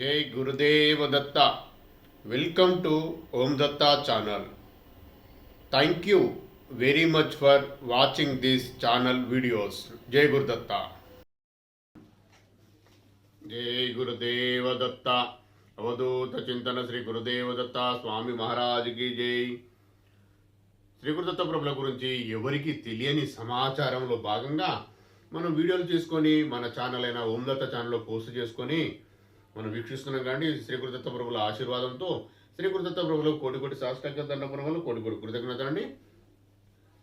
జై Gurudeva Datta. Welcome to Om Datta channel thank you very much for watching this channel videos జై గురుదత్త జై గురుదేవ దత్త అవధూత చింతన శ్రీ గురుదేవ దత్త స్వామి మహారాజుకి జై శ్రీ గురుదత్త ప్రభుల గురించి ఎవరికి తెలియని సమాచారంలో భాగంగా మనం వీడియోలు తీసుకొని మన ఛానల్ అయిన ఓం దత్త ఛానల్లో పోస్ట్ చేసుకొని మనం వీక్షిస్తున్నాం కానీ శ్రీ గురుదత్త ప్రభుల ఆశీర్వాదంతో శ్రీ గురుదత్త ప్రభులు కోటి కోటి శాస్త్రజ్ఞ దండపురం కోటి కోటి కృతజ్ఞత అండి.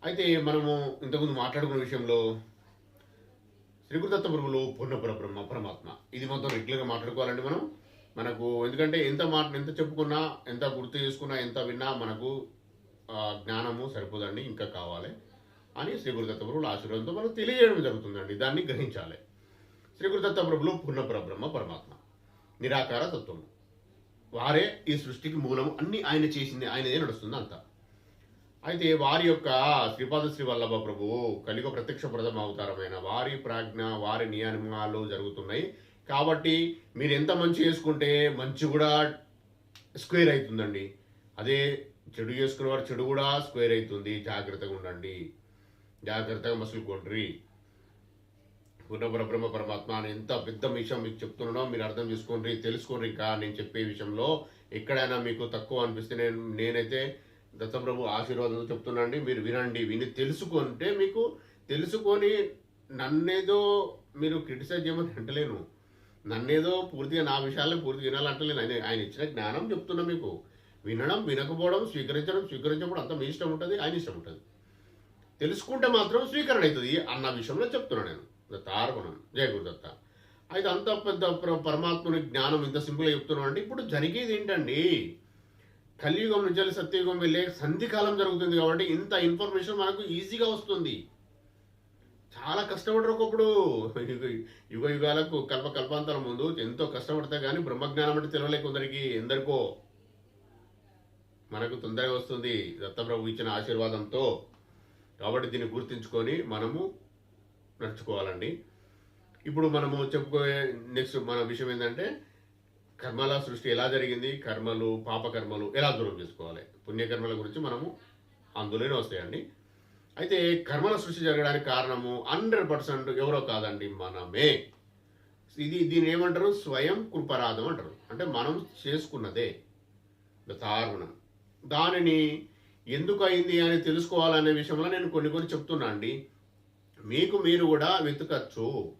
అయితే మనము ఇంతకుముందు మాట్లాడుకున్న విషయంలో శ్రీ గురుదత్త ప్రభులు పూర్ణపుర బ్రహ్మ పరమాత్మ. ఇది మొత్తం రెగ్యులర్గా మాట్లాడుకోవాలండి మనం. మనకు ఎందుకంటే ఎంత మాట ఎంత చెప్పుకున్నా ఎంత గుర్తు చేసుకున్నా ఎంత విన్నా మనకు జ్ఞానము సరిపోదండి ఇంకా కావాలి. అని శ్రీ గురుదత్త ఆశీర్వాదంతో మనకు తెలియజేయడం జరుగుతుందండి. దాన్ని గ్రహించాలి. శ్రీ గురుదత్త ప్రభులు పూర్ణపుర బ్రహ్మ పరమాత్మ. నిరాకార తత్వము. వారే ఈ సృష్టికి మూలము. అన్ని ఆయన చేసింది ఆయనదే నడుస్తుంది అంతా. అయితే వారి యొక్క శ్రీపాద శ్రీ వల్లభ ప్రభువు కలిగ ప్రత్యక్ష ప్రథమ అవతారమైన వారి ప్రాజ్ఞ వారి నియమాలు జరుగుతున్నాయి. కాబట్టి మీరు ఎంత మంచి చేసుకుంటే మంచి కూడా స్క్వేర్ అవుతుందండి అదే చెడు చేసుకున్న వారు చెడు కూడా స్క్వేర్ అవుతుంది జాగ్రత్తగా ఉండండి. జాగ్రత్తగా మసులుకోండి. పూర్ణపుర బ్రహ్మ పరమాత్మ అని ఎంత పెద్ద విషయం మీకు చెప్తున్నానో మీరు అర్థం చేసుకోండి తెలుసుకోండి ఇంకా నేను చెప్పే విషయంలో. ఎక్కడైనా మీకు తక్కువ అనిపిస్తే నేను నేనైతే దత్తప్రభు ఆశీర్వాదంతో చెప్తున్నానండి. మీరు వినండి విని తెలుసుకుంటే మీకు తెలుసుకొని నన్నేదో మీరు క్రిటిసైజ్ చేయమని అంటలేను. నన్నేదో పూర్తిగా నా విషయాలను పూర్తిగా వినాలంటలేను. ఆయన ఆయన ఇచ్చిన జ్ఞానం చెప్తున్నా మీకు. వినడం వినకపోవడం స్వీకరించడం స్వీకరించడం అంత మీ ఇష్టం ఉంటుంది ఆయన ఇష్టం ఉంటుంది. తెలుసుకుంటే మాత్రం స్వీకరణ అవుతుంది అన్న విషయంలో చెప్తున్నాను నేను. దత్తార్పణం జయ గురుదత్త అయితే అంత పెద్ద పరమాత్మని జ్ఞానం ఇంత సింపుల్గా చెప్తున్నాను అంటే ఇప్పుడు జరిగేది ఏంటండి? కలియుగం నుంచి సత్యయుగం వెళ్ళే సంధికాలం జరుగుతుంది కాబట్టి ఇంత ఇన్ఫర్మేషన్ మనకు ఈజీగా వస్తుంది. చాలా కష్టపడరు ఒకప్పుడు. యుగ యుగ యుగాలకు కల్ప కల్పాంతరం ముందు ఎంతో కష్టపడితే కానీ బ్రహ్మజ్ఞానం అంటే తెలవలే కొందరికి ఎందరికో మనకు తొందరగా వస్తుంది దత్తప్రభు ఇచ్చిన ఆశీర్వాదంతో. కాబట్టి దీన్ని గుర్తించుకొని మనము నడుచుకోవాలండి ఇప్పుడు మనము చెప్పుకోయే నెక్స్ట్ మన విషయం ఏంటంటే కర్మల సృష్టి ఎలా జరిగింది? కర్మలు పాపకర్మలు ఎలా దూరం చేసుకోవాలి? పుణ్యకర్మల గురించి మనము అందులోనే వస్తాయండి. అయితే కర్మల సృష్టి జరగడానికి కారణము హండ్రెడ్ పర్సెంట్ ఎవరో కాదండి మనమే. ఇది దీని ఏమంటారు? స్వయం కృపరాధం అంటారు. అంటే మనం చేసుకున్నదే. దారుణం దానిని ఎందుకు అయింది అని తెలుసుకోవాలనే విషయంలో నేను కొన్ని కొన్ని చెప్తున్నా అండి. మీకు మీరు కూడా వెతకచ్చు.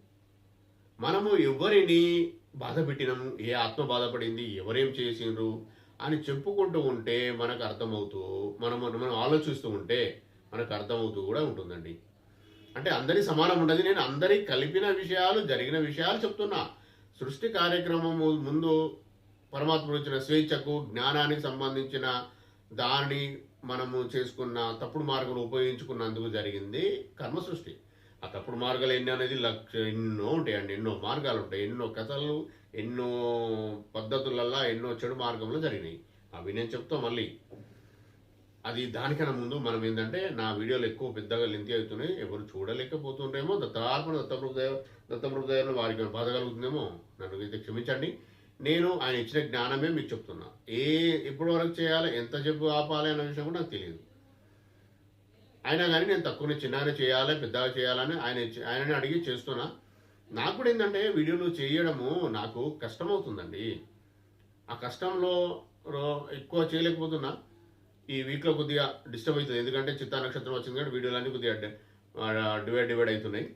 మనము ఎవరిని బాధ పెట్టినాము ఏ ఆత్మ బాధపడింది ఎవరేం చేసిండ్రు అని చెప్పుకుంటూ ఉంటే మనకు అర్థమవుతూ మనం మనం ఆలోచిస్తూ ఉంటే మనకు అర్థమవుతూ కూడా ఉంటుందండి. అంటే అందరి సమానం ఉండదు. నేను అందరి కలిపిన విషయాలు జరిగిన విషయాలు చెప్తున్నా. సృష్టి కార్యక్రమం ముందు పరమాత్మ ఇచ్చిన స్వేచ్ఛకు జ్ఞానానికి సంబంధించిన దాన్ని మనము చేసుకున్న తప్పుడు మార్గం ఉపయోగించుకున్నందుకు జరిగింది కర్మ సృష్టి. ఆ తప్పుడు మార్గాలు ఎన్ని అనేది లక్ష ఎన్నో ఉంటాయండి ఎన్నో మార్గాలు ఉంటాయి. ఎన్నో కథలు ఎన్నో పద్ధతులల్లా ఎన్నో చెడు మార్గంలో జరిగినాయి. అవి నేను చెప్తా మళ్ళీ. అది దానికన్నా ముందు మనం ఏంటంటే నా వీడియోలు ఎక్కువ పెద్దగా లెంతి అవుతున్నాయి. ఎవరు చూడలేకపోతుండేమో. దత్తార్పణ దత్తమృదయ దత్తమృదయంలో వారికి బాధ కలుగుతుందేమో నన్ను అయితే క్షమించండి. నేను ఆయన ఇచ్చిన జ్ఞానమే మీకు చెప్తున్నా. ఏ ఎప్పటి వరకు చేయాలి ఎంత చెప్పు ఆపాలి అనే విషయం కూడా నాకు తెలియదు. అయినా కానీ నేను తక్కువనే చిన్నగా చేయాలి పెద్దగా చేయాలని ఆయన ఆయనని అడిగి చేస్తున్నా. నాకు కూడా ఏంటంటే వీడియోలు చేయడము నాకు కష్టమవుతుందండి. ఆ కష్టంలో రో- ఎక్కువ చేయలేకపోతున్నా. ఈ వీక్లో కొద్దిగా డిస్టర్బ్ అవుతుంది. ఎందుకంటే చిత్తా నక్షత్రం వచ్చింది కాబట్టి వీడియోలన్నీ కొద్దిగా డివైడ్ డివైడ్ అవుతున్నాయి.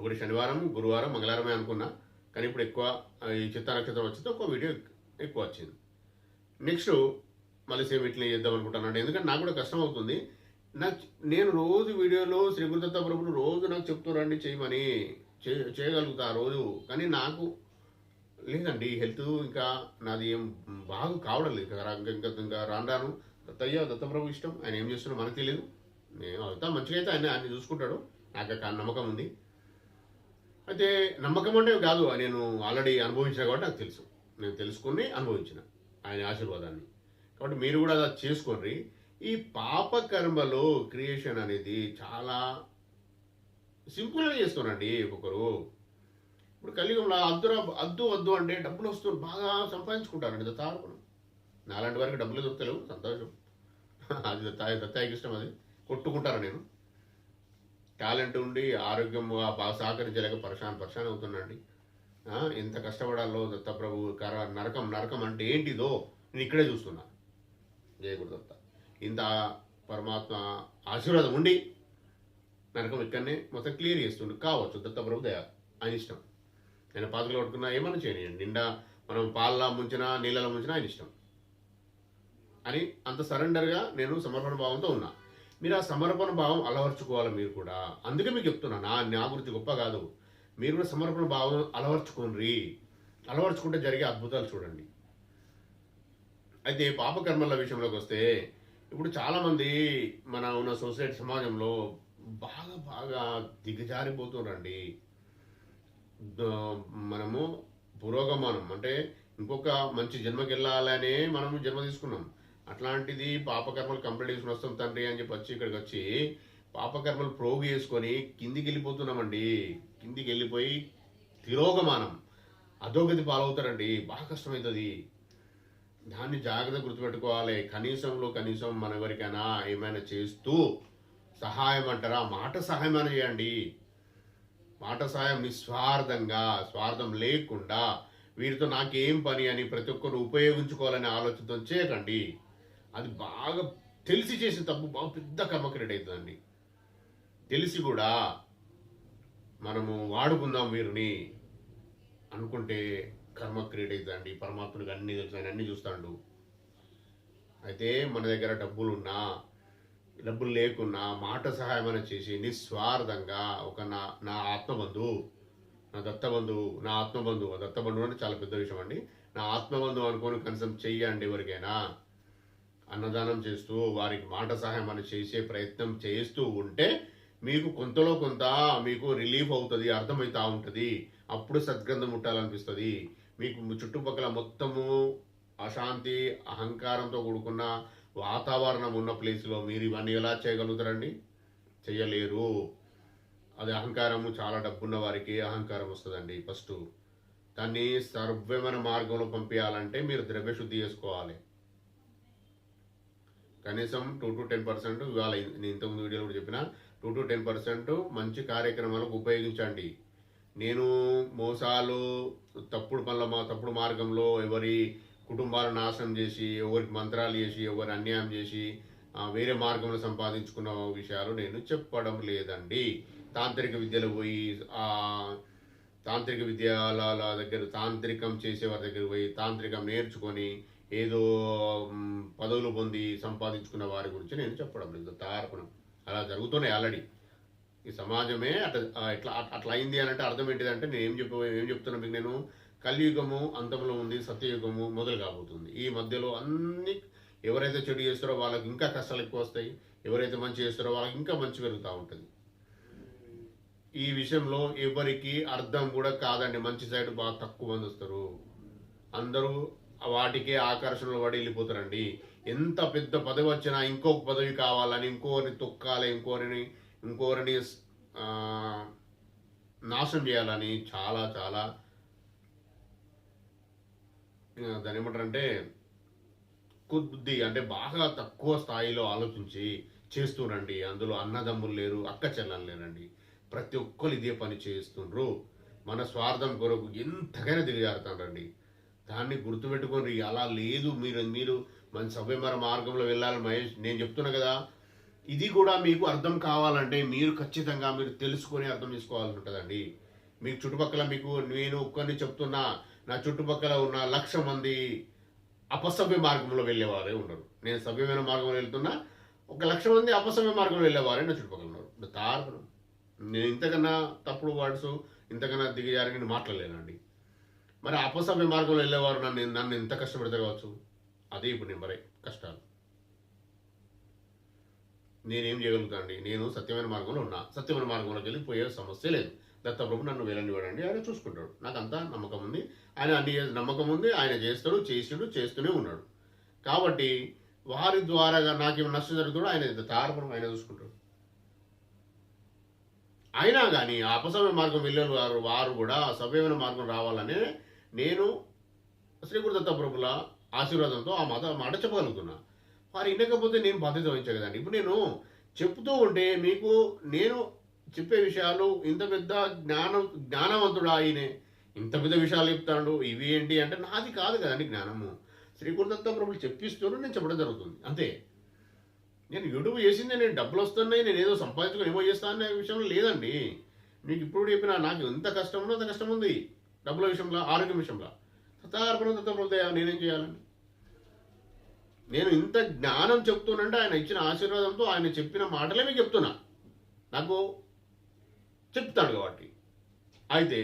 ఒకటి శనివారం గురువారం మంగళవారమే అనుకున్నా. కానీ ఇప్పుడు ఎక్కువ ఈ చిత్తా నక్షత్రం వచ్చింది ఒక వీడియో ఎక్కువ వచ్చింది. నెక్స్ట్ మళ్ళీ సేమ్ ఇట్లా చేద్దాం అనుకుంటున్నాను ఎందుకంటే నాకు కూడా కష్టం అవుతుంది నాకు నేను రోజు వీడియోలో శ్రీ గురుదత్త ప్రభులు రోజు నాకు చెప్తున్నారండి చేయమని చే- చేయగలుగుతా రోజు. కానీ నాకు లేదండి హెల్త్ ఇంకా నాది ఏం బాగా కావడం లేదు. ఇంకా ఇంకా ఇంకా రాను రాను. దత్తయ్య దత్తప్రభు ఇష్టం. ఆయన ఏం చేస్తున్నా మనకు తెలియదు నేను అవుతా మంచిగా అయితే ఆయన ఆయన చూసుకుంటాడు. నాకు ఆ నమ్మకం ఉంది. అయితే నమ్మకం అంటే కాదు నేను ఆల్రెడీ అనుభవించిన కాబట్టి నాకు తెలుసు. నేను తెలుసుకుని అనుభవించిన ఆయన ఆశీర్వాదాన్ని. కాబట్టి మీరు కూడా అలా చేసుకోండి. ఈ పాపకర్మలో క్రియేషన్ అనేది చాలా సింపుల్గా చేస్తున్నారండి ఒక్కొక్కరు ఇప్పుడు కలియుగంలో అద్దురా అద్దు వద్దు అంటే డబ్బులు వస్తున్నారు బాగా సంపాదించుకుంటారండి దత్తార్పణం నాలాంటి వరకు డబ్బులు దొరుకుతలేవు సంతోషం. అది దత్తాయి దత్తాయికి ఇష్టం అది. కొట్టుకుంటాను నేను. టాలెంట్ ఉండి ఆరోగ్యం బాగా సహకరించలేక పరేషాన్ పరేషాన్ అవుతున్నాండి ఎంత కష్టపడాలో దత్తప్రభు కర నరకం నరకం అంటే ఏంటిదో నేను ఇక్కడే చూస్తున్నా. జయగురు దత్త. ఇంత పరమాత్మ ఆశీర్వాదం ఉండి నరకం ఇక్కడనే మొత్తం క్లియర్ చేస్తుండు. కావచ్చు దత్తప్రభు దయ ఆయన ఇష్టం. నేను పాతలు కొట్టుకున్నా ఏమన్నా చేయనియండి. నిండా మనం పాలలో ముంచినా నీళ్ళలో ముంచినా ఆయన ఇష్టం. అని అంత సరెండర్గా నేను సమర్పణ భావంతో ఉన్నా. మీరు ఆ సమర్పణ భావం అలవర్చుకోవాలి మీరు కూడా. అందుకే మీకు చెప్తున్నా నా నా గురించి గొప్ప కాదు. మీరు కూడా సమర్పణ భావం అలవర్చుకోండి. అలవర్చుకుంటే జరిగే అద్భుతాలు చూడండి. అయితే పాపకర్మల విషయంలోకి వస్తే ఇప్పుడు చాలామంది మన ఉన్న సొసైటీ సమాజంలో బాగా బాగా దిగజారిపోతున్నారండి మనము పురోగమనం అంటే ఇంకొక మంచి జన్మకి వెళ్ళాలనే మనము జన్మ తీసుకున్నాం. అట్లాంటిది పాపకర్మలు కంప్లీట్ చేసుకుని వస్తాం తండ్రి అని చెప్పి వచ్చి ఇక్కడికి వచ్చి పాపకర్మలు ప్రోగు చేసుకొని కిందికి వెళ్ళిపోతున్నామండి. కిందికి వెళ్ళిపోయి తిరోగమానం. అధోగతి పాలవుతారండి. బాగా కష్టమవుతుంది దాన్ని జాగ్రత్త గుర్తుపెట్టుకోవాలి. కనీసంలో కనీసం మన ఎవరికైనా ఏమైనా చేస్తూ సహాయం అంటారా? మాట సహాయం చేయండి. మాట సహాయం నిస్వార్థంగా స్వార్థం లేకుండా వీరితో నాకేం పని అని ప్రతి ఒక్కరు ఉపయోగించుకోవాలనే ఆలోచనతో చేయకండి. అది బాగా తెలిసి చేసిన తప్పు బాగా పెద్ద కర్మ అవుతుందండి. తెలిసి కూడా మనము వాడుకుందాం వీరిని అనుకుంటే కర్మ క్రియేట్ అవుతుందండి పరమాత్ముడికి అన్ని తెలుసు ఆయన అన్ని చూస్తాడు. అయితే మన దగ్గర డబ్బులు ఉన్నా డబ్బులు లేకున్నా మాట సహాయం అని చేసి నిస్వార్థంగా ఒక నా నా ఆత్మబంధువు నా దత్తబంధువు నా ఆత్మబంధువు ఆ దత్తబంధువు అంటే చాలా పెద్ద విషయం అండి. నా ఆత్మబంధువు అనుకొని కనీసం చెయ్యండి ఎవరికైనా. అన్నదానం చేస్తూ వారికి మాట సహాయం అని చేసే ప్రయత్నం చేస్తూ ఉంటే మీకు కొంతలో కొంత మీకు రిలీఫ్ అవుతుంది అర్థమవుతా ఉంటుంది. అప్పుడు సద్గంధం ముట్టాలనిపిస్తుంది. మీకు చుట్టుపక్కల మొత్తము అశాంతి అహంకారంతో కూడుకున్న వాతావరణం ఉన్న ప్లేస్లో మీరు ఇవన్నీ ఎలా చేయగలుగుతారండి? చేయలేరు. అది అహంకారము చాలా డబ్బున్న వారికి అహంకారం వస్తుందండి ఫస్ట్. దాన్ని సర్వమైన మార్గంలో పంపించాలంటే మీరు ద్రవ్యశుద్ధి చేసుకోవాలి. కనీసం టూ టు టెన్ పర్సెంట్ ఇవాళ నేను ఇంతకుముందు వీడియోలో కూడా చెప్పిన టూ టు టెన్ పర్సెంట్ మంచి కార్యక్రమాలకు ఉపయోగించండి. నేను మోసాలు తప్పుడు పనుల మా తప్పుడు మార్గంలో ఎవరి కుటుంబాలను నాశనం చేసి ఎవరికి మంత్రాలు చేసి ఎవరి అన్యాయం చేసి వేరే మార్గంలో సంపాదించుకున్న విషయాలు నేను చెప్పడం లేదండి. తాంత్రిక విద్యలు పోయి తాంత్రిక విద్యాలయాల దగ్గర తాంత్రికం చేసేవారి దగ్గర పోయి తాంత్రికం నేర్చుకొని ఏదో పదవులు పొంది సంపాదించుకున్న వారి గురించి నేను చెప్పడం లేదు. తార్పణం అలా జరుగుతున్నాయి ఆల్రెడీ. ఈ సమాజమే అట్లా ఇట్లా అట్లా అయింది అని అంటే అర్థం ఏంటిదంటే నేను ఏం చెప్ప ఏం చెప్తున్నా మీకు నేను? కలియుగము అంతంలో ఉంది సత్యయుగము మొదలు కాబోతుంది. ఈ మధ్యలో అన్ని ఎవరైతే చెడు చేస్తారో వాళ్ళకి ఇంకా కష్టాలు ఎక్కువ వస్తాయి ఎవరైతే మంచి చేస్తారో వాళ్ళకి ఇంకా మంచి పెరుగుతూ ఉంటుంది. ఈ విషయంలో ఎవరికి అర్థం కూడా కాదండి. మంచి సైడ్ బాగా తక్కువ మంది వస్తారు. అందరూ వాటికే ఆకర్షణలో పడి వెళ్ళిపోతారండి. ఎంత పెద్ద పదవి వచ్చినా ఇంకొక పదవి కావాలని ఇంకోరిని తొక్కాలి ఇంకోరిని ఇంకోరిని నాశనం చేయాలని చాలా చాలా దాని ఏమంటారంటే కుద్బుద్ధి అంటే బాగా తక్కువ స్థాయిలో ఆలోచించి చేస్తురండి అందులో అన్నదమ్ములు లేరు అక్క చెల్లెలు లేరండి. ప్రతి ఒక్కరు ఇదే పని చేస్తుండ్రు. మన స్వార్థం కొరకు ఎంతకైనా దిగజారుతారండి దాన్ని గుర్తుపెట్టుకొని అలా లేదు. మీరు మీరు మన సభ్యమర మార్గంలో వెళ్ళాలని మహేష్ నేను చెప్తున్నా కదా ఇది కూడా మీకు అర్థం కావాలంటే మీరు ఖచ్చితంగా మీరు తెలుసుకొని అర్థం చేసుకోవాల్సి ఉంటుందండి. మీకు చుట్టుపక్కల మీకు నేను ఒక్కరిని చెప్తున్నా నా చుట్టుపక్కల ఉన్న లక్ష మంది అపసభ్య మార్గంలో వెళ్ళేవారే ఉన్నారు నేను సభ్యమైన మార్గంలో వెళ్తున్నా ఒక లక్ష మంది అపసభ్య మార్గంలో వెళ్ళేవారే నా చుట్టుపక్కల ఉన్నారు. తార్పణం నేను ఇంతకన్నా తప్పుడు వర్డ్స్ ఇంతకన్నా దిగజారి నేను మాట్లాడలేనండి. మరి అపసభ్య మార్గంలో వెళ్ళేవారు నన్ను నన్ను ఎంత కష్టపడి కావచ్చు? అదే ఇప్పుడు నేను మరే కష్టాలు. నేనేం చేయగలుగుతానండి? నేను సత్యమైన మార్గంలో ఉన్నా. సత్యమైన మార్గంలోకి వెళ్ళి పోయే సమస్య లేదు. దత్తప్రభు నన్ను వెళ్ళనివ్వడండి ఆయన చూసుకుంటాడు. నాకు అంతా నమ్మకం ఉంది. ఆయన అన్ని నమ్మకం ఉంది. ఆయన చేస్తాడు చేసిడు చేస్తూనే ఉన్నాడు. కాబట్టి వారి ద్వారాగా నాకేమైనా నష్టం జరుగుతుందో ఆయన తారపడం ఆయన చూసుకుంటాడు. అయినా కానీ అపసమయ మార్గం వెళ్ళే వారు వారు కూడా సవ్యమైన మార్గం రావాలనే నేను శ్రీ దత్తప్రభుల ఆశీర్వాదంతో ఆ మాట మాట చెప్పగలుగుతున్నా. వారు వినకపోతే నేను బాధ్యత వహించే కదండి. ఇప్పుడు నేను చెప్తూ ఉంటే మీకు నేను చెప్పే విషయాలు ఇంత పెద్ద జ్ఞానం జ్ఞానవంతుడు ఆయనే ఇంత పెద్ద విషయాలు చెప్తాడు ఇవి ఏంటి అంటే నాది కాదు కదండి జ్ఞానము. శ్రీ ప్రభులు చెప్పిస్తూనే నేను చెప్పడం జరుగుతుంది. అంతే. నేను యూట్యూబ్ చేసిందే నేను డబ్బులు వస్తున్నాయి నేను ఏదో సంపాదించుకుని ఏమో చేస్తాను అనే విషయంలో లేదండి. మీకు ఇప్పుడు చెప్పిన నాకు ఎంత కష్టం ఉందో అంత కష్టం ఉంది డబ్బుల విషయంలో ఆరోగ్యం విషయంలో. సత్తార్పణ దత్తప్రభుదయ నేనేం చేయాలండి? నేను ఇంత జ్ఞానం చెప్తున్నంటే ఆయన ఇచ్చిన ఆశీర్వాదంతో ఆయన చెప్పిన మాటలే మీకు చెప్తున్నా. నాకు చెప్తాడు కాబట్టి. అయితే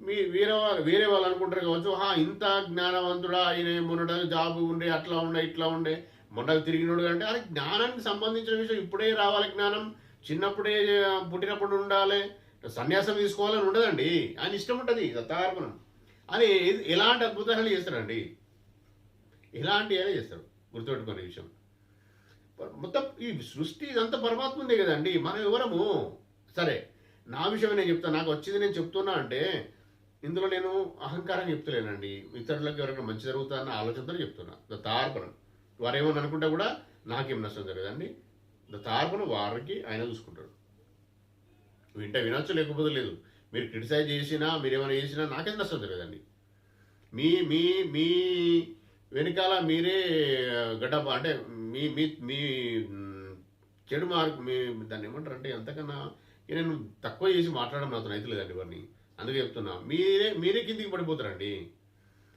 మీ వేరే వాళ్ళు వేరే వాళ్ళు అనుకుంటారు కావచ్చు హా ఇంత జ్ఞానవంతుడా ఆయన మొన్నట జాబ్ ఉండే అట్లా ఉండే ఇట్లా ఉండే మొన్న తిరిగినోడు అంటే అది జ్ఞానానికి సంబంధించిన విషయం ఇప్పుడే రావాలి జ్ఞానం చిన్నప్పుడే పుట్టినప్పుడు ఉండాలి సన్యాసం తీసుకోవాలని ఉండదండి. ఆయన ఇష్టం ఉంటుంది దత్తార్పణం అని ఎలాంటి అద్భుతాలు చేస్తారండి ఇలాంటి ఏదో చేస్తారు గుర్తుపెట్టుకునే విషయం. మొత్తం ఈ సృష్టి ఇదంతా పరమాత్మ ఉందే కదండి. మనం ఎవరము? సరే నా విషయమే నేను చెప్తాను. నాకు వచ్చింది నేను చెప్తున్నా అంటే ఇందులో నేను అహంకారం చెప్తలేనండి. ఇతరులకు ఎవరైనా మంచి జరుగుతుందన్న ఆలోచనతో చెప్తున్నా. దత్తార్పణం. వారు ఏమని అనుకుంటే కూడా నాకేం నష్టం జరగదండి. దత్తార్పణ వారికి ఆయన చూసుకుంటాడు. వింటే వినొచ్చు లేకపోతే లేదు. మీరు క్రిటిసైజ్ చేసినా మీరు ఏమైనా చేసినా నాకేం నష్టం జరగదండి. మీ మీ మీ వెనకాల మీరే గడ్డప అంటే మీ మీ మీ చెడు మార్క్ మీ దాన్ని ఏమంటారు అంటే ఎంతకన్నా నేను తక్కువ చేసి మాట్లాడడం నాతో అయితే లేదండి ఇవన్నీ. అందుకే చెప్తున్నా. మీరే మీరే కిందికి పడిపోతారండి.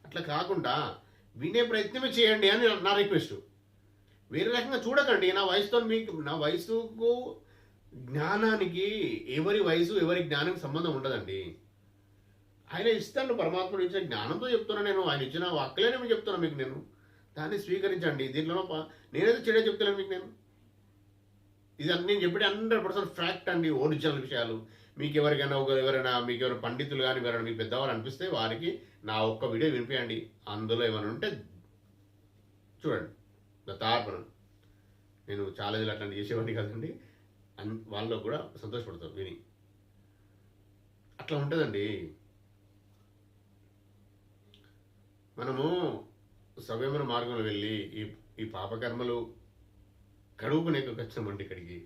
అట్లా కాకుండా వినే ప్రయత్నమే చేయండి అని నా రిక్వెస్ట్. వేరే రకంగా చూడకండి. నా వయసుతో మీకు నా వయసుకు జ్ఞానానికి ఎవరి వయసు ఎవరి జ్ఞానానికి సంబంధం ఉండదండి. ఆయన ఇస్తాను పరమాత్ముడు ఇచ్చిన జ్ఞానంతో చెప్తున్నా నేను. ఆయన ఇచ్చిన వాక్కులేనే మీకు చెప్తున్నా మీకు నేను. దాన్ని స్వీకరించండి. దీంట్లో నేనైతే చెడే చెప్తున్నాను మీకు నేను. ఇది నేను చెప్పే హండ్రెడ్ పర్సెంట్ ఫ్యాక్ట్ అండి ఒరిజినల్ విషయాలు. మీకు ఎవరికైనా ఒక ఎవరైనా మీకు ఎవరైనా పండితులు కానీ ఎవరైనా మీకు పెద్దవారు అనిపిస్తే వారికి నా ఒక్క వీడియో వినిపించండి అందులో ఏమైనా ఉంటే చూడండి. దత్తార్పణం నేను చాలా ఇదిలో అట్లాంటి చేసేవాడిని కదండి. అన్ వాళ్ళు కూడా సంతోషపడతారు విని. అట్లా ఉంటుందండి. మనము సవ్యమైన మార్గంలో వెళ్ళి ఈ ఈ పాపకర్మలు కడువుకునే వచ్చినామండి ఇక్కడికి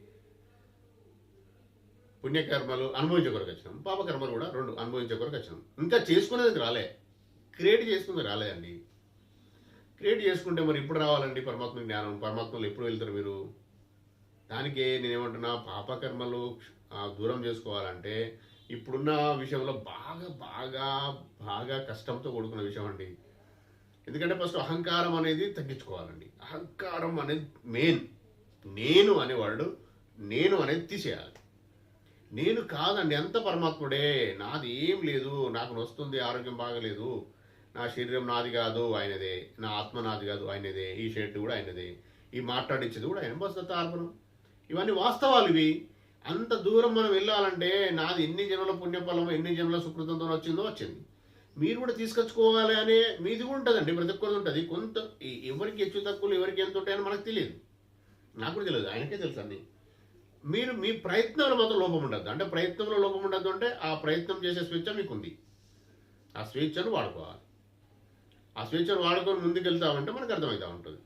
పుణ్యకర్మలు అనుభవించే కొరకు వచ్చినాం. పాపకర్మలు కూడా రెండు అనుభవించే కొరకు వచ్చినాం. ఇంకా చేసుకునేది రాలే. క్రియేట్ చేసుకునేది రాలేదండి క్రియేట్ చేసుకుంటే మరి ఇప్పుడు రావాలండి పరమాత్మ జ్ఞానం. పరమాత్మలు ఎప్పుడు వెళ్తారు మీరు? దానికి నేనేమంటున్నా పాపకర్మలు దూరం చేసుకోవాలంటే ఇప్పుడున్న విషయంలో బాగా బాగా బాగా కష్టంతో కూడుకున్న విషయం అండి. ఎందుకంటే ఫస్ట్ అహంకారం అనేది తగ్గించుకోవాలండి. అహంకారం అనేది మెయిన్ నేను అనేవాడు నేను అనేది తీసేయాలి. నేను కాదండి ఎంత పరమాత్ముడే నాది ఏం లేదు నాకు నొస్తుంది ఆరోగ్యం బాగలేదు నా శరీరం నాది కాదు ఆయనదే నా ఆత్మ నాది కాదు ఆయనదే ఈ షర్ట్ కూడా ఆయనదే ఈ మాట్లాడించేది కూడా ఆయన. బస్ తార్పణం ఇవన్నీ వాస్తవాలు ఇవి. అంత దూరం మనం వెళ్ళాలంటే నాది ఎన్ని జన్మల పుణ్యఫలం ఎన్ని జన్మల సుకృతంతో వచ్చిందో వచ్చింది. మీరు కూడా తీసుకొచ్చుకోవాలి అనే మీది కూడా ఉంటుందండి ప్రతి ఒక్కరిది ఉంటుంది. కొంత ఎవరికి హెచ్చు తక్కువలు ఎవరికి ఎంత ఉంటాయని మనకు తెలియదు. నాకు కూడా తెలియదు ఆయనకే తెలుసు అన్నీ. మీరు మీ ప్రయత్నంలో మాత్రం లోపం ఉండద్దు. అంటే ప్రయత్నంలో లోపం ఉండద్దు అంటే ఆ ప్రయత్నం చేసే స్వేచ్ఛ మీకు ఉంది ఆ స్వేచ్ఛను వాడుకోవాలి. ఆ స్వేచ్ఛను వాడుకొని ముందుకు వెళ్తామంటే మనకు అర్థమవుతా ఉంటుంది.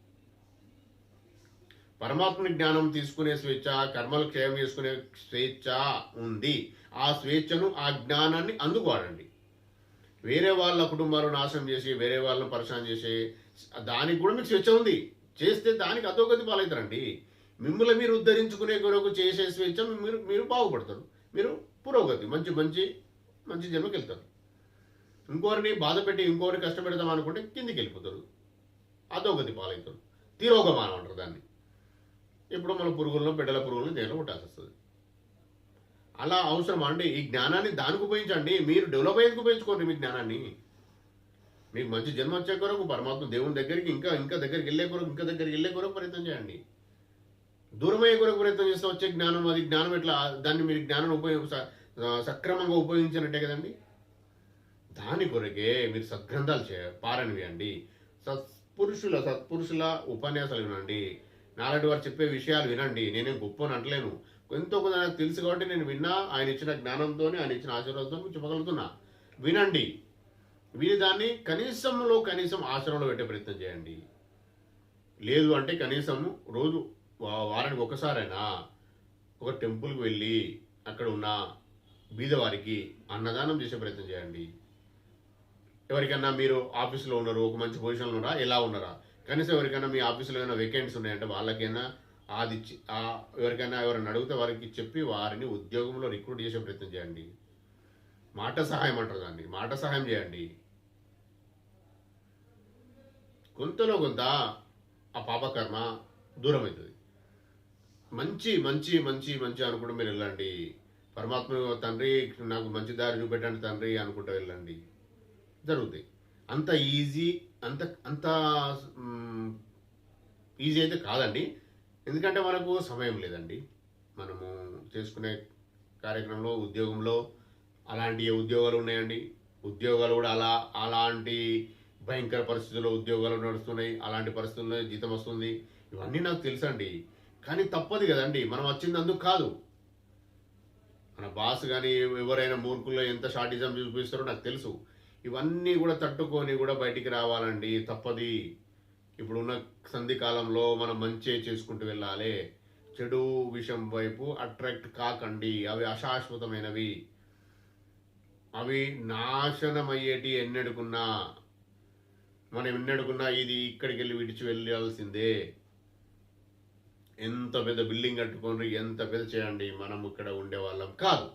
పరమాత్మని జ్ఞానం తీసుకునే స్వేచ్ఛ కర్మలు క్షయం చేసుకునే స్వేచ్ఛ ఉంది. ఆ స్వేచ్ఛను ఆ జ్ఞానాన్ని అందుకోవాలండి. వేరే వాళ్ళ కుటుంబాలు నాశనం చేసి వేరే వాళ్ళని పరిశాన్ చేసి దానికి కూడా మీకు స్వేచ్ఛ ఉంది. చేస్తే దానికి అధోగతి పాలవుతారండి. మిమ్మల్ని మీరు ఉద్ధరించుకునే కొరకు చేసే స్వేచ్ఛ మీరు మీరు బాగుపడతారు. మీరు పురోగతి మంచి మంచి మంచి జన్మకి వెళ్తారు. ఇంకోరిని బాధ పెట్టి ఇంకోరిని కష్టపెడదాం అనుకుంటే కిందికి వెళ్ళిపోతారు. అధోగతి పాలవుతారు. తిరోగమానం అంటారు దాన్ని. ఇప్పుడు మన పురుగులను బిడ్డల పురుగులను దేనిలో కొట్టాల్సి వస్తుంది అలా అవసరం అండి ఈ జ్ఞానాన్ని దానికి ఉపయోగించండి. మీరు డెవలప్ అయ్యేందుకు ఉపయోగించుకోండి మీ జ్ఞానాన్ని. మీకు మంచి జన్మ వచ్చే కొరకు పరమాత్మ దేవుని దగ్గరికి ఇంకా ఇంకా దగ్గరికి వెళ్ళే కొరకు ఇంకా దగ్గరికి వెళ్ళే కొరకు ప్రయత్నం చేయండి. దూరమయ్యే కొరకు ప్రయత్నం చేస్తే వచ్చే జ్ఞానం అది జ్ఞానం ఎట్లా? దాన్ని మీరు జ్ఞానం ఉపయోగ సక్రమంగా ఉపయోగించినట్టే కదండి? దాని కొరకే మీరు సద్గ్రంథాలు చే పారనివేయండి సత్పురుషుల సత్పురుషుల ఉపన్యాసాలు వినండి. నాలాంటి వారు చెప్పే విషయాలు వినండి. నేనేం గొప్ప అంటలేను ఎంతో కొంత నాకు తెలుసు కాబట్టి నేను విన్నా ఆయన ఇచ్చిన జ్ఞానంతో ఆయన ఇచ్చిన ఆశీర్వాదంతో మీకు చెప్పగలుగుతున్నా. వినండి. విని దాన్ని కనీసంలో కనీసం ఆచరణలో పెట్టే ప్రయత్నం చేయండి. లేదు అంటే కనీసం రోజు వారానికి ఒకసారైనా ఒక టెంపుల్కి వెళ్ళి అక్కడ ఉన్న బీదవారికి అన్నదానం చేసే ప్రయత్నం చేయండి. ఎవరికైనా మీరు ఆఫీస్లో ఉన్నారు ఒక మంచి పొజిషన్లో ఉన్నారా ఎలా ఉన్నారా? కనీసం ఎవరికైనా మీ ఆఫీస్లో ఏమైనా వేకెంట్స్ ఉన్నాయంటే వాళ్ళకైనా అది ఎవరికైనా ఎవరైనా అడిగితే వారికి చెప్పి వారిని ఉద్యోగంలో రిక్రూట్ చేసే ప్రయత్నం చేయండి. మాట సహాయం అంటారు దాన్ని. మాట సహాయం చేయండి. కొంతలో కొంత ఆ పాపకర్మ దూరం అవుతుంది మంచి మంచి మంచి మంచి అనుకుంటూ మీరు వెళ్ళండి. పరమాత్మ తండ్రి నాకు మంచి దారి చూపెట్టండి తండ్రి అనుకుంటూ వెళ్ళండి. జరుగుతాయి. అంత ఈజీ అంత అంత ఈజీ అయితే కాదండి. ఎందుకంటే మనకు సమయం లేదండి. మనము చేసుకునే కార్యక్రమంలో ఉద్యోగంలో అలాంటి ఉద్యోగాలు ఉన్నాయండి? ఉద్యోగాలు కూడా అలా అలాంటి భయంకర పరిస్థితుల్లో ఉద్యోగాలు నడుస్తున్నాయి అలాంటి పరిస్థితుల్లో జీతం వస్తుంది. ఇవన్నీ నాకు తెలుసండి. కానీ తప్పదు కదండి. మనం వచ్చింది అందుకు కాదు. మన బాస్ కానీ ఎవరైనా మూర్ఖుల్లో ఎంత షార్టిజం చూపిస్తారో నాకు తెలుసు. ఇవన్నీ కూడా తట్టుకొని కూడా బయటికి రావాలండి. తప్పది. ఇప్పుడున్న సంధి కాలంలో మనం మంచి చేసుకుంటూ వెళ్ళాలి. చెడు విషయం వైపు అట్రాక్ట్ కాకండి. అవి అశాశ్వతమైనవి. అవి నాశనమయ్యేటి ఎన్నెడుకున్నా మనం ఎన్నెడుకున్నా ఇది ఇక్కడికి వెళ్ళి విడిచి వెళ్ళాల్సిందే. ఎంత పెద్ద బిల్డింగ్ కట్టుకొని ఎంత పెద్ద చేయండి. మనం ఇక్కడ ఉండే వాళ్ళం కాదు.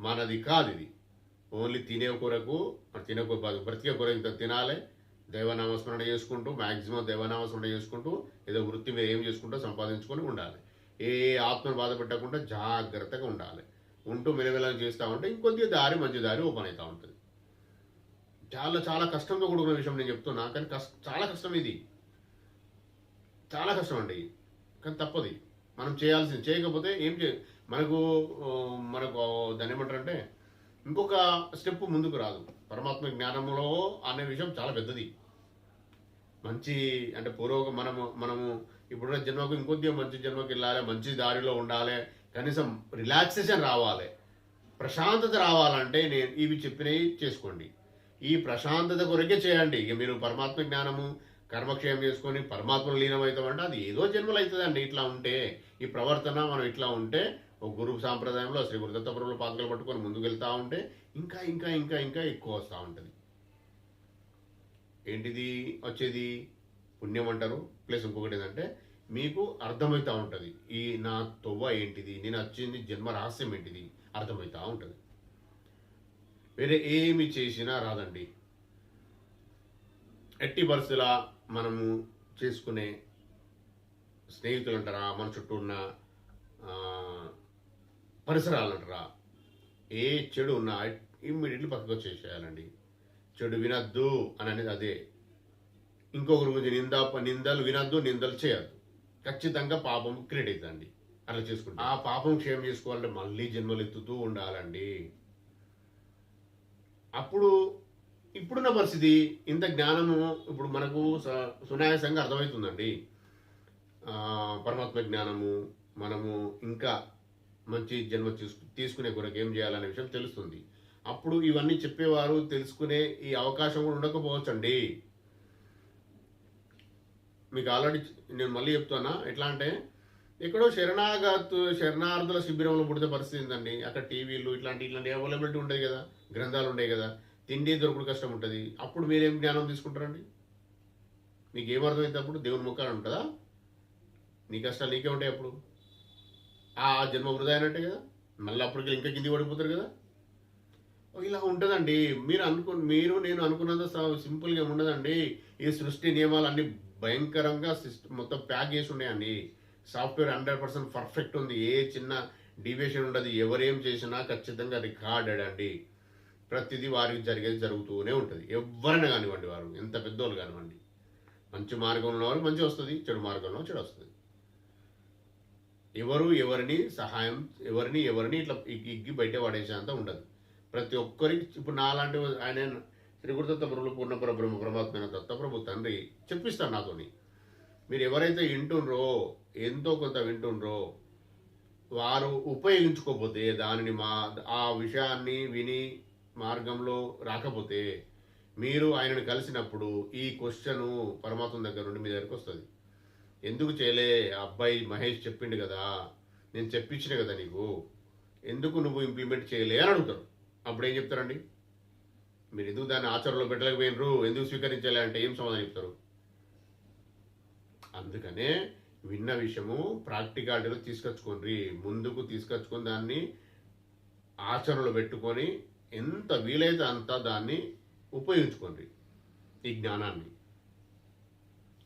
మనది కాదు ఇది. ఓన్లీ తినే కొరకు తినే కొరకు బ్రతికే కొరకు తినాలి. దైవనామస్మరణ చేసుకుంటూ మ్యాక్సిమం దైవనామస్మరణ చేసుకుంటూ ఏదో వృత్తి మీద ఏం చేసుకుంటూ సంపాదించుకొని ఉండాలి. ఏ ఆత్మను బాధ పెట్టకుండా జాగ్రత్తగా ఉండాలి. ఉంటూ మెలమెలను చేస్తూ ఉంటే ఇంకొద్ది దారి మంచి దారి ఓపెన్ అవుతూ ఉంటుంది. చాలా చాలా కష్టంతో కూడుకున్న విషయం నేను చెప్తున్నా కానీ కష్ట చాలా కష్టం ఇది. చాలా కష్టం అండి. కానీ తప్పది. మనం చేయాల్సింది చేయకపోతే ఏం చే మనకు మనకు దాన్ని ఏమంటారంటే ఇంకొక స్టెప్ ముందుకు రాదు. పరమాత్మ జ్ఞానంలో అనే విషయం చాలా పెద్దది. మంచి అంటే పూర్వకం మనము మనము ఇప్పుడున్న జన్మకు ఇంకొద్దిగా మంచి జన్మకి వెళ్ళాలి మంచి దారిలో ఉండాలి కనీసం రిలాక్సేషన్ రావాలి ప్రశాంతత రావాలంటే నేను ఇవి చెప్పినవి చేసుకోండి. ఈ ప్రశాంతత కొరకే చేయండి. ఇక మీరు పరమాత్మ జ్ఞానము కర్మక్షయం చేసుకొని పరమాత్మను లీనమవుతామంటే అది ఏదో జన్మలు అవుతుందండి ఇట్లా ఉంటే ఈ ప్రవర్తన మనం ఇట్లా ఉంటే ఒక గురువు సాంప్రదాయంలో శ్రీ గురుదత్తపురంలో పాకలు పట్టుకొని ముందుకు వెళ్తూ ఉంటే ఇంకా ఇంకా ఇంకా ఇంకా ఎక్కువ వస్తూ ఉంటుంది. ఏంటిది? వచ్చేది పుణ్యం అంటారు. ప్లస్ ఇంకొకటి ఏంటంటే మీకు అర్థమవుతూ ఉంటుంది. ఈ నా తొవ్వ ఏంటిది? నేను వచ్చింది జన్మ రహస్యం ఏంటిది? అర్థమవుతూ ఉంటుంది. వేరే ఏమి చేసినా రాదండి. ఎట్టి పరిస్థితుల మనము చేసుకునే స్నేహితులు అంటారా మన చుట్టూ ఉన్న పరిసరాలంటరా? పరిసరాలు ఏ చెడు ఉన్నా ఇమ్మీడియట్లీ పక్కకు వచ్చేసేయాలండి. చెడు వినద్దు అని అనేది అదే. ఇంకొకరి గురించి నింద నిందలు వినద్దు నిందలు చేయద్దు. ఖచ్చితంగా పాపం క్రియేట్ అవుతుందండి అట్లా చేసుకుంటే. ఆ పాపం క్షేమం చేసుకోవాలంటే మళ్ళీ జన్మలు ఎత్తుతూ ఉండాలండి. అప్పుడు ఇప్పుడున్న పరిస్థితి ఇంత జ్ఞానము ఇప్పుడు మనకు స- సునాయాసంగా అర్థమవుతుందండి. పరమాత్మ జ్ఞానము మనము ఇంకా మంచి జన్మ తీసుకు తీసుకునే కొరకు ఏం చేయాలనే విషయం తెలుస్తుంది. అప్పుడు ఇవన్నీ చెప్పేవారు తెలుసుకునే ఈ అవకాశం కూడా ఉండకపోవచ్చండి. మీకు ఆల్రెడీ నేను మళ్ళీ చెప్తున్నా ఎట్లా అంటే ఎక్కడో శరణాగత్ శరణార్థుల శిబిరంలో పుడితే పరిస్థితి ఉందండి అక్కడ టీవీలు ఇట్లాంటి ఇట్లాంటి అవైలబిలిటీ ఉంటాయి కదా గ్రంథాలు ఉండేవి కదా తిండి దొరకడు కష్టం ఉంటుంది. అప్పుడు మీరేం జ్ఞానం తీసుకుంటారండి? మీకు ఏమర్థమైతే అర్థమైతే అప్పుడు దేవుని ముఖాలు ఉంటుందా? నీ కష్టాలు నీకే ఉంటాయి అప్పుడు? ఆ జన్మ వృధా అయినట్టే కదా? మళ్ళీ అప్పటికి ఇంకా కింది పడిపోతారు కదా? ఇలా ఉంటుందండి. మీరు అనుకు మీరు నేను అనుకున్నంత సింపుల్గా ఉండదండి. ఈ సృష్టి నియమాలు అన్ని భయంకరంగా సిస్టమ్ మొత్తం ప్యాక్ చేసి ఉన్నాయండి. సాఫ్ట్వేర్ హండ్రెడ్ పర్సెంట్ పర్ఫెక్ట్ ఉంది. ఏ చిన్న డీవియేషన్ ఉండదు. ఎవరేం చేసినా ఖచ్చితంగా రికార్డెడ్ అండి. ప్రతిదీ వారికి జరిగేది జరుగుతూనే ఉంటుంది. ఎవరైనా కానివ్వండి వారు. ఎంత పెద్దోళ్ళు కానివ్వండి. మంచి మార్గంలో వారు మంచి వస్తుంది. చెడు మార్గంలో చెడు వస్తుంది. ఎవరు ఎవరిని సహాయం ఎవరిని ఎవరిని ఇట్లా ఇగ్గి బయట పడేసేంత ఉండదు. ప్రతి ఒక్కరికి ఇప్పుడు నాలాంటి ఆయన శ్రీగురుదత్త ప్రభులు పూర్ణపుర బ్రహ్మ పరమాత్మైన దత్తప్రభు తండ్రి చెప్పిస్తాను నాతోని. మీరు ఎవరైతే వింటుండ్రో ఎంతో కొంత వింటుండ్రో వారు ఉపయోగించుకోకపోతే దానిని మా ఆ విషయాన్ని విని మార్గంలో రాకపోతే మీరు ఆయనను కలిసినప్పుడు ఈ క్వశ్చను పరమాత్మ దగ్గర నుండి మీ దగ్గరకు వస్తుంది. ఎందుకు చేయలే? అబ్బాయి మహేష్ చెప్పిండు కదా. నేను చెప్పించిన కదా నీకు. ఎందుకు నువ్వు ఇంప్లిమెంట్ చేయలే అని అడుగుతారు. అప్పుడు ఏం చెప్తారండి? మీరు ఎందుకు దాన్ని ఆచరణలో పెట్టలేకపోయినరు? ఎందుకు స్వీకరించాలి అంటే ఏం సమాధానం చెప్తారు? అందుకనే విన్న విషయము ప్రాక్టికాలిటీలో తీసుకొచ్చుకోండి. ముందుకు తీసుకొచ్చుకొని దాన్ని ఆచరణలో పెట్టుకొని ఎంత వీలైతే అంత దాన్ని ఉపయోగించుకోండి ఈ జ్ఞానాన్ని.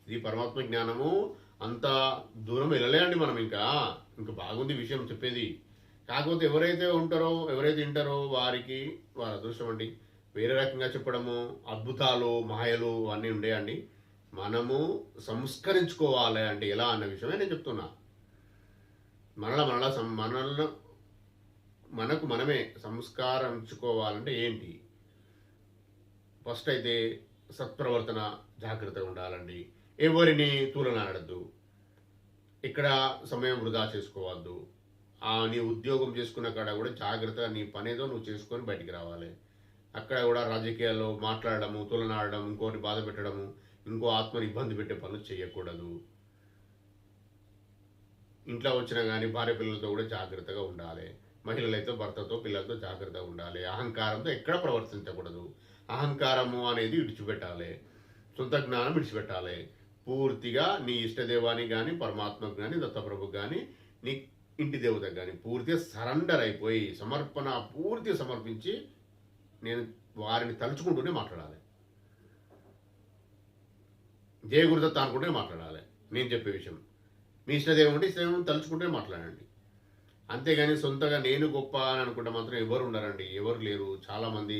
ఇది పరమాత్మ జ్ఞానము. అంత దూరం వెళ్ళలేండి మనం ఇంకా. ఇంకా బాగుంది విషయం చెప్పేది. కాకపోతే ఎవరైతే ఉంటారో ఎవరైతే వింటారో వారికి వారి అదృష్టం అండి. వేరే రకంగా చెప్పడము అద్భుతాలు మాయలు అన్నీ ఉండేయండి మనము సంస్కరించుకోవాలి అంటే ఎలా అన్న విషయమే నేను చెప్తున్నా. మనల మనల సం- మనల్ని మనకు మనమే సంస్కారించుకోవాలంటే ఏంటి? ఫస్ట్ అయితే సత్ప్రవర్తన జాగ్రత్తగా ఉండాలండి. ఎవరిని తూలనాడద్దు. ఇక్కడ సమయం వృధా చేసుకోవద్దు. ఆ నీ ఉద్యోగం చేసుకున్న కాడ కూడా జాగ్రత్తగా నీ పనేదో నువ్వు చేసుకొని బయటికి రావాలి. అక్కడ కూడా రాజకీయాల్లో మాట్లాడడము తులనాడడం ఇంకోటి బాధ పెట్టడము ఇంకో ఆత్మని ఇబ్బంది పెట్టే పనులు చేయకూడదు. ఇంట్లో వచ్చినా కానీ భార్య పిల్లలతో కూడా జాగ్రత్తగా ఉండాలి. మహిళలైతే భర్తతో పిల్లలతో జాగ్రత్తగా ఉండాలి. అహంకారంతో ఎక్కడ ప్రవర్తించకూడదు. అహంకారము అనేది విడిచిపెట్టాలి. సొంత జ్ఞానం విడిచిపెట్టాలి. పూర్తిగా నీ ఇష్టదేవానికి కానీ పరమాత్మకు కానీ దత్తప్రభుకు కానీ నీ ఇంటి దేవతకు కానీ పూర్తిగా సరెండర్ అయిపోయి సమర్పణ పూర్తిగా సమర్పించి నేను వారిని తలుచుకుంటూనే మాట్లాడాలి. జయ గురుదత్త అనుకుంటే మాట్లాడాలి. నేను చెప్పే విషయం. మీ ఇష్టదేవం ఉంటే ఇష్టదేవం తలుచుకుంటే మాట్లాడండి. అంతేగాని సొంతగా నేను గొప్ప అని అనుకుంటే మాత్రం ఎవరు ఉండరండి. ఎవరు లేరు. చాలామంది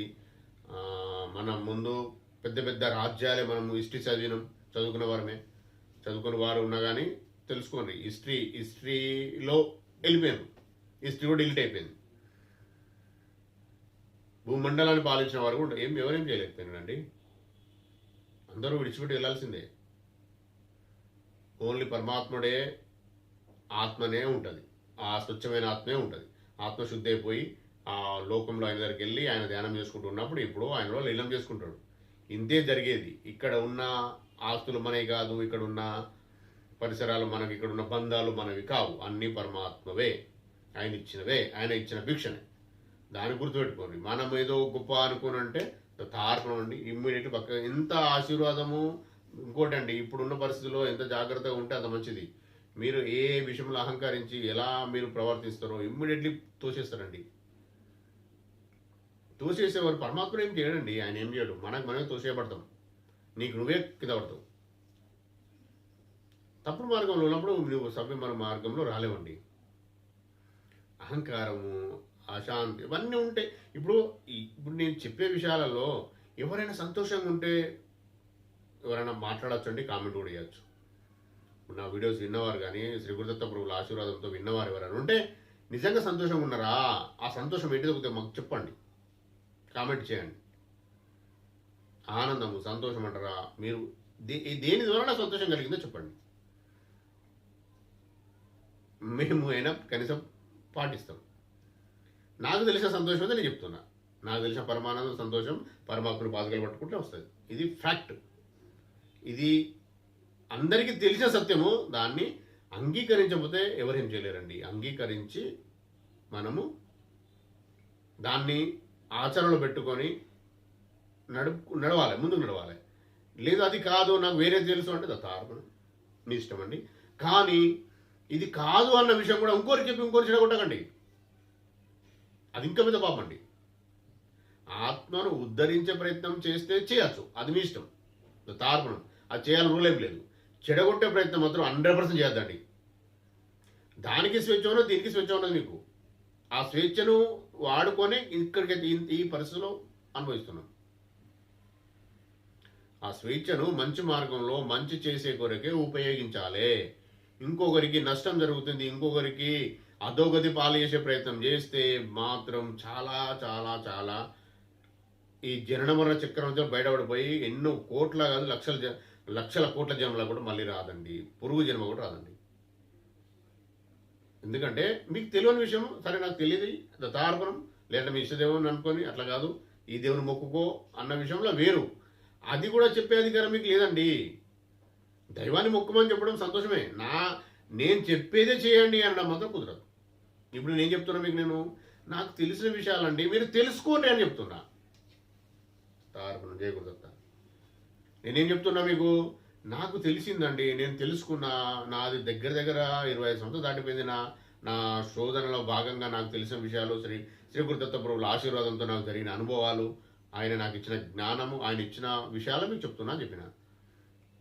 మన ముందు పెద్ద పెద్ద రాజ్యాలే మనము హిస్టరీ చదివినాం. చదువుకున్న వారమే. చదువుకున్న వారు ఉన్నా కానీ తెలుసుకోండి హిస్టరీ హిస్టరీలో వెళ్ళిపోయాను హిస్టరీ కూడా డిలీట్ అయిపోయింది. భూమండలాన్ని పాలించిన వారు కూడా ఏం ఎవరేం చేయలేకపోయినాడండి అందరూ విడిచిపెట్టి వెళ్ళాల్సిందే. ఓన్లీ పరమాత్ముడే ఆత్మనే ఉంటుంది. ఆ స్వచ్ఛమైన ఆత్మే ఉంటుంది. ఆత్మశుద్ధి అయిపోయి ఆ లోకంలో ఆయన దగ్గరికి వెళ్ళి ఆయన ధ్యానం చేసుకుంటూ ఉన్నప్పుడు ఇప్పుడు ఆయనలో లీలం చేసుకుంటాడు. ఇంతే జరిగేది. ఇక్కడ ఉన్న ఆస్తులు మనవి కాదు ఇక్కడ ఉన్న పరిసరాలు మనకి ఇక్కడ ఉన్న బంధాలు మనవి కావు. అన్నీ పరమాత్మవే. ఆయన ఇచ్చినవే ఆయన ఇచ్చిన భిక్షనే. దాన్ని గుర్తుపెట్టుకోండి. మనం ఏదో గొప్ప అనుకుని అంటే అండి ఇమ్మీడియట్ పక్క ఎంత ఆశీర్వాదము ఇంకోటి అండి ఇప్పుడున్న పరిస్థితుల్లో ఎంత జాగ్రత్తగా ఉంటే అంత మంచిది. మీరు ఏ విషయంలో అహంకరించి ఎలా మీరు ప్రవర్తిస్తారో ఇమ్మీడియట్లీ తోసేస్తారండి. తోసేసేవారు పరమాత్మ ఏం చేయడండి? ఆయన ఏం చేయడు. మనకు మనమే తోసేయబడతాం. నీకు నువ్వే కింద పడతావు. తప్పుడు మార్గంలో ఉన్నప్పుడు నువ్వు సభ్యమైన మార్గంలో రాలేవండి. అహంకారము అశాంతి ఇవన్నీ ఉంటాయి ఇప్పుడు ఇప్పుడు నేను చెప్పే విషయాలలో ఎవరైనా సంతోషంగా ఉంటే ఎవరైనా మాట్లాడచ్చండి కామెంట్ కూడా చేయొచ్చు ఇప్పుడు నా వీడియోస్ విన్నవారు కానీ శ్రీ గురుదత్త ప్రభుల ఆశీర్వాదంతో విన్నవారు ఎవరైనా ఉంటే నిజంగా సంతోషంగా ఉన్నారా? ఆ సంతోషం ఏంటిదో కొద్దిగా మాకు చెప్పండి. కామెంట్ చేయండి. ఆనందము సంతోషం అంటారా? మీరు దే- దేని ద్వారా సంతోషం కలిగిందో చెప్పండి. మేము అయినా కనీసం పాటిస్తాం. నాకు తెలిసిన సంతోషం అయితే నేను చెప్తున్నా. నాకు తెలిసిన పరమానందం సంతోషం పరమాత్మను పాదకలు పట్టుకుంటే వస్తుంది. ఇది ఫ్యాక్ట్. ఇది అందరికీ తెలిసిన సత్యము. దాన్ని అంగీకరించకపోతే ఎవరేం చేయలేరండి. అంగీకరించి మనము దాన్ని ఆచరణలో పెట్టుకొని నడుపు నడవాలి ముందుకు నడవాలి. లేదు అది కాదు నాకు వేరే తెలుసు అంటే తార్పణం. మీ ఇష్టం అండి. కానీ ఇది కాదు అన్న విషయం కూడా ఇంకోరికి చెప్పి ఇంకోరు చెడగొట్టకండి. అది ఇంకా మీద పాపం అండి. ఆత్మను ఉద్ధరించే ప్రయత్నం చేస్తే చేయొచ్చు. అది మీ ఇష్టం. తార్పణం. అది చేయాలని రూల్ ఏం లేదు. చెడగొట్టే ప్రయత్నం మాత్రం హండ్రెడ్ పర్సెంట్ చేయొద్దండి. దానికి స్వేచ్ఛ ఉన్నది దీనికి స్వేచ్ఛ ఉన్నది మీకు. ఆ స్వేచ్ఛను వాడుకొని ఇక్కడికి ఈ పరిస్థితిలో అనుభవిస్తున్నాం. ఆ స్వేచ్ఛను మంచి మార్గంలో మంచి చేసే కొరకే ఉపయోగించాలి. ఇంకొకరికి నష్టం జరుగుతుంది ఇంకొకరికి అధోగతి పాలు చేసే ప్రయత్నం చేస్తే మాత్రం చాలా చాలా చాలా ఈ జనమరణ చక్రంతో బయటపడిపోయి ఎన్నో కోట్ల కాదు లక్షల జ- లక్షల కోట్ల జన్మల కూడా మళ్ళీ రాదండి. పురుగు జన్మ కూడా రాదండి. ఎందుకంటే మీకు తెలియని విషయం సరే నాకు తెలియదు దత్తార్పణం లేదా మీ ఇష్టదేవుని అనుకొని అట్లా కాదు ఈ దేవుని మొక్కుకో అన్న విషయంలో వేరు. అది కూడా చెప్పే అధికారం మీకు లేదండి. దైవాన్ని మొక్కమని చెప్పడం సంతోషమే. నా నేను చెప్పేదే చేయండి అనడం మాత్రం కుదరదు. ఇప్పుడు నేను చెప్తున్నా మీకు నేను నాకు తెలిసిన విషయాలండి మీరు తెలుసుకోండి అని చెప్తున్నా. తారపణం చేయకూడదు నేనేం చెప్తున్నా మీకు నాకు తెలిసిందండి నేను తెలుసుకున్నా నాది దగ్గర దగ్గర ఇరవై ఐదు సంవత్సరాలు దాటిపోయింది నా నా శోధనలో భాగంగా నాకు తెలిసిన విషయాలు శ్రీ శ్రీ గురుదత్త ప్రభుల ఆశీర్వాదంతో నాకు జరిగిన అనుభవాలు ఆయన నాకు ఇచ్చిన జ్ఞానము ఆయన ఇచ్చిన విషయాలు మీకు చెప్తున్నా అని చెప్పిన.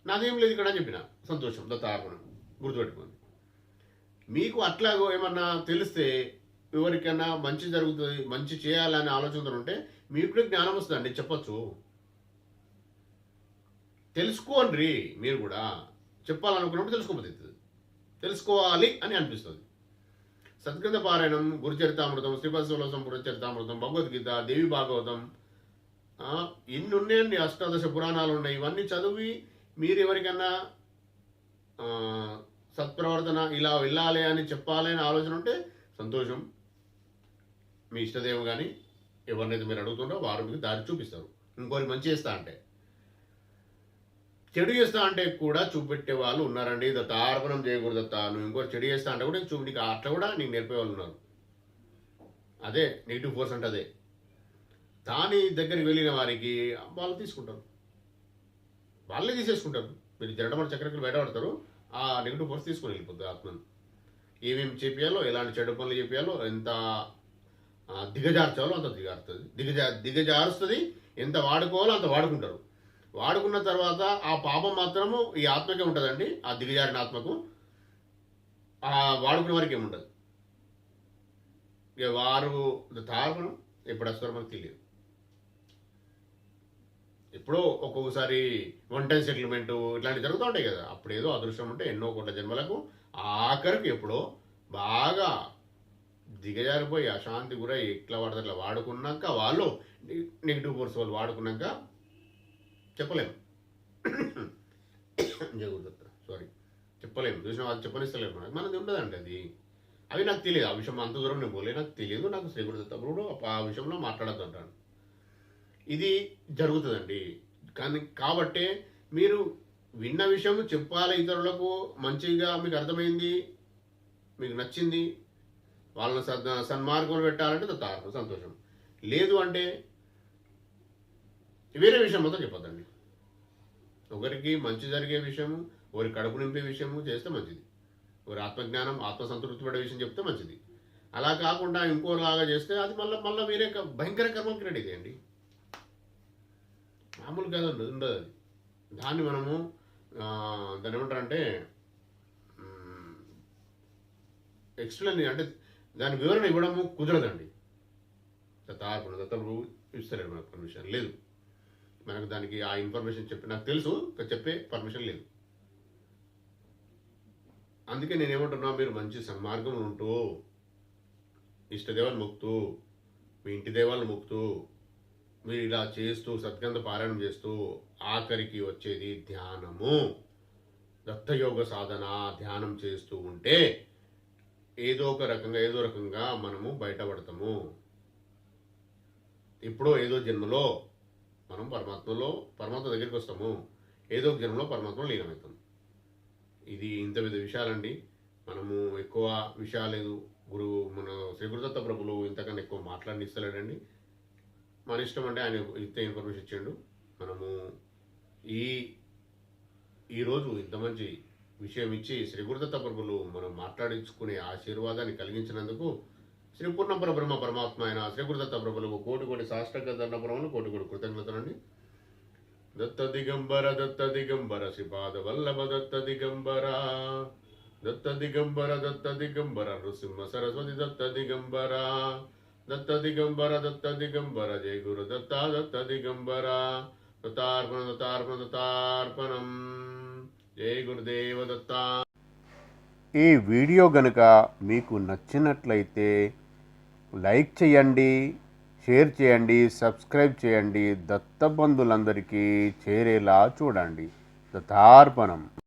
నాదేం లేదు ఇక్కడ అని చెప్పిన. సంతోషం దత్తార్పణం గుర్తుపెట్టుకోండి. మీకు అట్లాగో ఏమన్నా తెలిస్తే ఎవరికైనా మంచి జరుగుతుంది మంచి చేయాలనే ఆలోచనతో ఉంటే మీకు కూడా జ్ఞానం వస్తుందండి చెప్పొచ్చు. తెలుసుకోండి మీరు కూడా. చెప్పాలనుకున్నప్పుడు తెలుసుకోబోతుంది తెలుసుకోవాలి అని అనిపిస్తుంది. సత్కృత పారాయణం గురుచరితామృతం శ్రీపతిశివలసం గురుచరితామృతం భగవద్గీత దేవి భాగవతం ఇన్ని ఉన్నాయండి అష్టాదశ పురాణాలు ఉన్నాయి ఇవన్నీ చదివి మీరు ఎవరికన్నా సత్ప్రవర్తన ఇలా వెళ్ళాలి అని చెప్పాలి అని ఆలోచన ఉంటే సంతోషం. మీ ఇష్టదేవం కానీ ఎవరినైతే మీరు అడుగుతుంటారో వారు మీకు దారి చూపిస్తారు. ఇంకోరి మంచి చేస్తా అంటే చెడు చేస్తా అంటే కూడా చూపెట్టే వాళ్ళు ఉన్నారండి. దత్త ఆర్పణం చేయకూడదు దత్త. నువ్వు ఇంకోటి చెడు చేస్తా అంటే కూడా చూపు నీకు అట్లా కూడా నీకు నేర్పే వాళ్ళు ఉన్నారు. అదే నెగిటివ్ ఫోర్స్ అంటే అదే. దాని దగ్గరికి వెళ్ళిన వారికి వాళ్ళు తీసుకుంటారు. వాళ్ళే తీసేసుకుంటారు. మీరు జరడమని చక్రకులు బయటపడతారు ఆ నెగిటివ్ ఫోర్స్ తీసుకొని వెళ్ళిపోతుంది ఆత్మను. ఏమేమి చేపియాలో ఎలాంటి చెడు పనులు చేపియాలో ఎంత దిగజార్చాలో అంత దిగారుతుంది దిగజా దిగజారుస్తుంది. ఎంత వాడుకోవాలో అంత వాడుకుంటారు. వాడుకున్న తర్వాత ఆ పాపం మాత్రము ఈ ఆత్మకే ఉంటుందండి. ఆ దిగజారిన ఆత్మకు ఆ వాడుకునే వారికి ఏముండదు. ఇక వారు తార్పణం ఎప్పుడు వస్తారో మనకు తెలియదు. ఎప్పుడో ఒక్కొక్కసారి వన్ టైం సెటిల్మెంట్ ఇట్లాంటివి జరుగుతూ ఉంటాయి కదా. అప్పుడు ఏదో అదృష్టం ఉంటే ఎన్నో కోట్ల జన్మలకు ఆఖరికి ఎప్పుడో బాగా దిగజారిపోయి అశాంతి గురై ఇట్లా వాడితే అట్లా వాడుకున్నాక వాళ్ళు నెగిటివ్ ఫోర్స్ వాళ్ళు వాడుకున్నాక చెప్పలేము. జరుగుతుంది సారీ చెప్పలేము. చూసిన వాళ్ళు చెప్పనిస్తలేము మనకు. మనది ఉండదండి అది. అవి నాకు తెలియదు. ఆ విషయం అంత దూరం నేను పోలే నాకు తెలియదు. నాకు శ్రీగురుదత్త ప్రభుడు ఆ విషయంలో మాట్లాడద్దు అంటాను ఇది జరుగుతుందండి. కానీ కాబట్టే మీరు విన్న విషయం చెప్పాలి ఇతరులకు మంచిగా మీకు అర్థమైంది మీకు నచ్చింది వాళ్ళని సద్ సన్మార్గంలో పెట్టాలంటే తారకం సంతోషం. లేదు అంటే వేరే విషయం మొత్తం చెప్పొద్దండి. ఒకరికి మంచి జరిగే విషయము ఒకరి కడుపు నింపే విషయము చేస్తే మంచిది. ఒకరి ఆత్మజ్ఞానం ఆత్మసంతృప్తి పడే విషయం చెప్తే మంచిది. అలా కాకుండా ఇంకోలాగా చేస్తే అది మళ్ళీ మళ్ళీ వేరే భయంకర కర్మం క్రియేట్ అండి మామూలు కాదు ఉండదు అది దాన్ని మనము ఆ, దాన్ని ఏమంటారంటే ఎక్స్ప్లెయిన్ అంటే దాని వివరణ ఇవ్వడము కుదరదండి. తార్పణ దత్తప్పుడు ఇస్తలేరు మనకు పర్మిషన్ లేదు. మనకు దానికి ఆ ఇన్ఫర్మేషన్ చెప్పి నాకు తెలుసు చెప్పే పర్మిషన్ లేదు. అందుకే నేనేమంటున్నా మీరు మంచి సన్మార్గం ఉంటూ ఇష్టదేవాలు మొక్కుతూ మీ ఇంటి దేవాలను మొక్కుతూ మీరు ఇలా చేస్తూ సద్గంధ పారాయణం చేస్తూ ఆఖరికి వచ్చేది ధ్యానము. దత్తయోగ సాధన ధ్యానం చేస్తూ ఉంటే ఏదో ఒక రకంగా ఏదో రకంగా మనము బయటపడతాము. ఇప్పుడో ఏదో జన్మలో మనం పరమాత్మలో పరమాత్మ దగ్గరికి వస్తాము. ఏదో ఒక జన్మలో పరమాత్మలో లీనమవుతాం. ఇది ఇంత విధ విషయాలండి. మనము ఎక్కువ విషయాలేదు గురువు మన శ్రీ గురుదత్త ప్రభులు ఇంతకన్నా ఎక్కువ మాట్లాడిస్తలేడండి మన ఇష్టం అంటే ఆయన ఇంత ఇన్ఫర్మేషన్ ఇచ్చిండు. మనము ఈ ఈరోజు ఇంత మంచి విషయం ఇచ్చి శ్రీ గురుదత్త ప్రభులు మనం మాట్లాడించుకునే ఆశీర్వాదాన్ని కలిగించినందుకు శ్రీ పూర్ణపర బ్రహ్మ పరమాత్మ అయిన శ్రీ గురుదత్త ప్రభులకు కోటి కోటి సాష్టక దండపురములు కోటి కోటి కృతజ్ఞతలండి. దత్త దిగంబర దత్త దిగంబర శ్రీపాద వల్లభ దత్త దిగంబర. దత్త దిగంబర దత్త దిగంబర నృసింహ సరస్వతి దత్త దిగంబర. దత్త దిగంబర దత్త దిగంబర జయ గురు దత్త దత్త దిగంబర దత్తార్పణ దత్తార్పణ దత్తార్పణం జయ గురుదేవ దత్త ఈ వీడియో గనుక మీకు నచ్చినట్లయితే లైక్ చేయండి షేర్ చేయండి సబ్స్క్రైబ్ చేయండి దత్తబంధులందరికీ చేరేలా చూడండి. దత్తార్పణం.